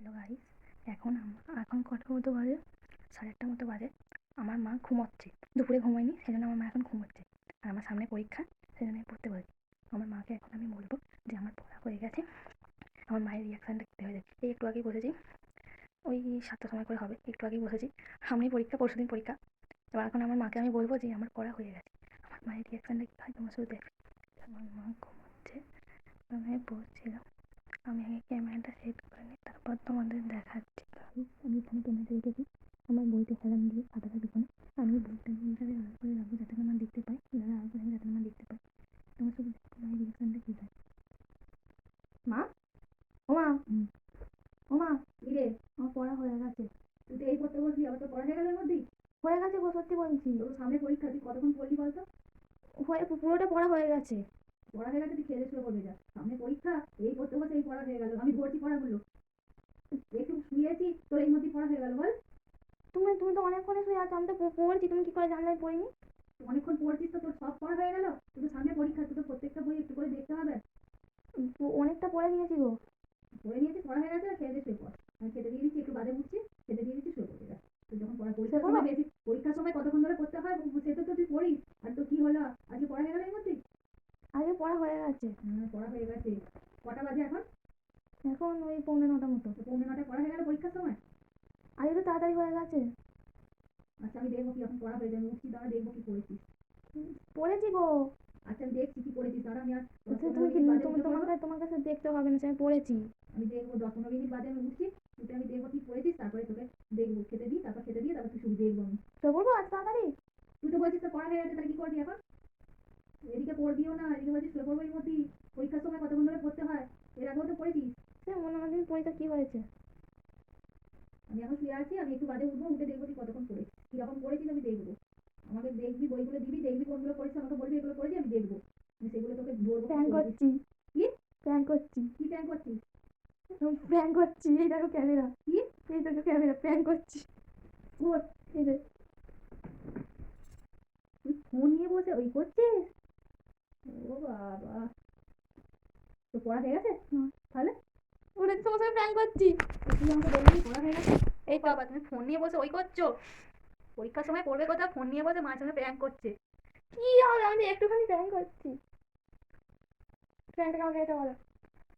Hello guys এখন এখন কটা মতো বাজে? সাড়ে আটটার মতো বাজে। আমার মা ঘুমোচ্ছে। দুপুরে ঘুমোয়নি সেই জন্য আমার মা এখন ঘুমোচ্ছে। আর আমার সামনে পরীক্ষা সেই জন্য আমি পড়তে পারি আমার মাকে এখন আমি বলব যে আমার পড়া হয়ে গেছে। আমার মায়ের রিয়াকশানটা কী হয়ে যায় এই একটু আগেই বসেছি। ওই সাতটার সময় করে হবে। একটু আগেই বসেছি। সামনেই পরীক্ষা পরশু দিন পরীক্ষা। এবার এখন আমার মাকে আমি বলব যে আমার পড়া হয়ে গেছে। আমার মায়ের রিয়াকশানটা কী হয়? তোমার শুধু দেখবে আমার মা ঘুমোচ্ছে আমি পড়ছিলাম আমি আগে ক্যামেরাটা সেট করে নিই তারপর তোমাদের দেখাচ্ছি। আমি এখানে ক্যামেরাটা রেখেছি আমার বইতে হেলান দিয়ে খাতাটা পিছনে আমি বইটা নিয়ে আড়াল করে রাখব যাতে না দেখতে পাই যাতে আড়াল করে যাতে না দেখতে পাই তোমার দেখো আমার রিয়াকশানটা কী হয়? মা? ও মা? ও মা? আমার পড়া হয়ে গেছে। তুই তো এই পড়তে বলছিস আবার তো পড়া হয়ে গেল মধ্যেই? হয়ে গেছে গো সত্যি বলছি। তোর সামনে পরীক্ষা তুই কতক্ষণ পড়লি বলতো? হয়ে পুরোটা পড়া হয়ে গেছে। পড়া হয়ে গেছে তুই খেলে শুয়ে পড়বি যা। সামনে পরীক্ষা এই পড়তে বসে এই পড়া হয়ে গেল। আমি পড়ছি পড়াগুলো। শুয়েছি তোর এই মধ্যেই পড়া হয়ে গেল বল। তুমি তুমি তো অনেকক্ষণে শুয়ে আছো আমি তো পড়ছি তুমি কি করে জানলে পড়িনি? অনেকক্ষণ পড়ছিস তো তোর সব পড়া হয়ে গেল? তুই তো সামনে পরীক্ষা তো প্রত্যেকটা বই একটু করে দেখতে হবে। অনেকটা পড়ে নিয়েছি গো। পড়ে নিয়েছিস পড়া হয়ে গেছে খেয়ে দিয়ে শুয়ে পড়। আমি খেতে দিয়ে দিচ্ছি একটু বাদে উঠছি খেতে দিয়ে দিচ্ছি শুয়ে পড়বি যা। তুই যখন পড়া পরীক্ষার সময় বেশি পরীক্ষার সময় কতক্ষণ ধরে পড়তে হয়? সেটা তো তুই পড়িস আর তো কি হলো? আজকে পড়া হয়ে গেল এর মধ্যেই? আগে পড়া হয়ে গেছে। হ্যাঁ পড়া হয়ে গেছে। কটা বাজে এখন? এখন ওই পৌনে নটা মতো। পৌনে নটায় পড়া হয়ে গেল পরীক্ষার সময়? আর একটু তাড়াতাড়ি হয়ে গেছে। আচ্ছা আমি দেখব কি এখন পড়া হয়ে যাবে। উঠছি দাঁড়া দেখব কি পড়েছিস পড়েছি গো। আচ্ছা আমি দেখছি কি পড়েছিস দাঁড়া আমি আর পনেরো তুমি কি তুমি তোমার কাছে দেখতে হবে না আমি পড়েছি। আমি দেখব দশ পনেরো মিনিট বাদে আমি উঠছি উঠে আমি দেখব কি পড়েছিস তারপরে তোকে দেখব। খেতে দিই তারপর খেতে দিয়ে তারপর তুই শুধু দেখব আমি। তো পড়ব আজ তাড়াতাড়ি? তুই তো বলছিস তো পড়া হয়ে গেছে তাহলে কি করবি এখন? এদিকে পড়বিও না এদিকে বলছিস শুয়ে পড়ব এর মধ্যেই। পরীক্ষার সময় কতক্ষণ ধরে পড়তে হয় এর আগেও তো পড়েছিস সে মনে হয় তুমি পরীক্ষা কি হয়েছে আমি এখন শুয়ে বাদে উঠবো উঠে দেখব তুই কতক্ষণ পড়েছিস কীরকম পড়েছিস আমি দেখব। আমাকে দেখবি বইগুলো দিবি দেখবি কোনগুলো পড়েছিস আমাকে বলবি এগুলো পড়েছি আমি দেখব। আমি সেগুলো তোকে ধরবো প্যান করছি। কি? প্যান করছি। কি প্ল্যান করছিস? প্যান করছি। এই দেখো ক্যামেরা। কি? এই দেখো ক্যামেরা। প্যান করছি। ওর এই যে তুই ফোন নিয়ে বসে ওই করছিস? ও বাবা। তো পড়া হয়ে গেছে? তাহলে? ওটা তোমার সঙ্গে প্যান করছি। তুই আমাকে বলবি পড়া হয়ে গেছে? এই বাবা তুমি ফোন নিয়ে বসে ওই করছ? পরীক্ষার সময় পড়বে কথা ফোন নিয়ে বসে মাঝে মাঝে প্র্যাঙ্ক করছে। কি হবে? আমি একটুখানি প্যান করছি। প্যানটা কেমন এটা বলো।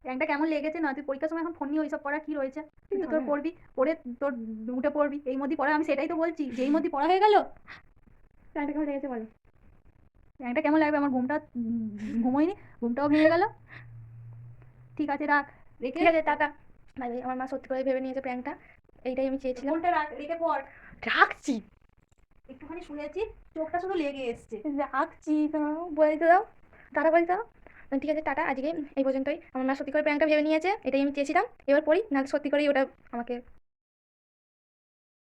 প্র্যাঙ্কটা কেমন লেগেছে? না তুই পরীক্ষার সময় এখন ফোন নিয়ে ওইসব পড়া কি রয়েছে? তুই তোর পড়বি পড়ে তোর উঠে পড়বি। এই মধ্যে পড়া আমি সেটাই তো বলছি। যে এই মধ্যে পড়া হয়ে গেল। প্যানটা কেমন লেগেছে বলো। প্র্যাঙ্কটা কেমন লাগবে? আমার ঘুমটা ঘুমোয়নি? ঘুমটাও ভেঙে গেল। ঠিক আছে রাখ। রেখে ঠিক আছে টাটা। ভাই আমার মা সত্যি করে ভেবে নিয়েছে প্র্যাঙ্কটা এইটাই আমি চেয়েছিলাম। ফোনটা রাখ পর রাখছি। একটুখানি শুনেছি চোখটা শুধু লেগে এসছে। রাখছি তোমার বলতে দাও। টাটা বলে দাও। ঠিক আছে টাটা। আজকে এই পর্যন্তই। আমার মা সত্যি করে প্র্যাঙ্কটা ভেবে নিয়েছে এটাই আমি চেয়েছিলাম। এবার পড়ি নাহলে সত্যি করেই ওটা আমাকে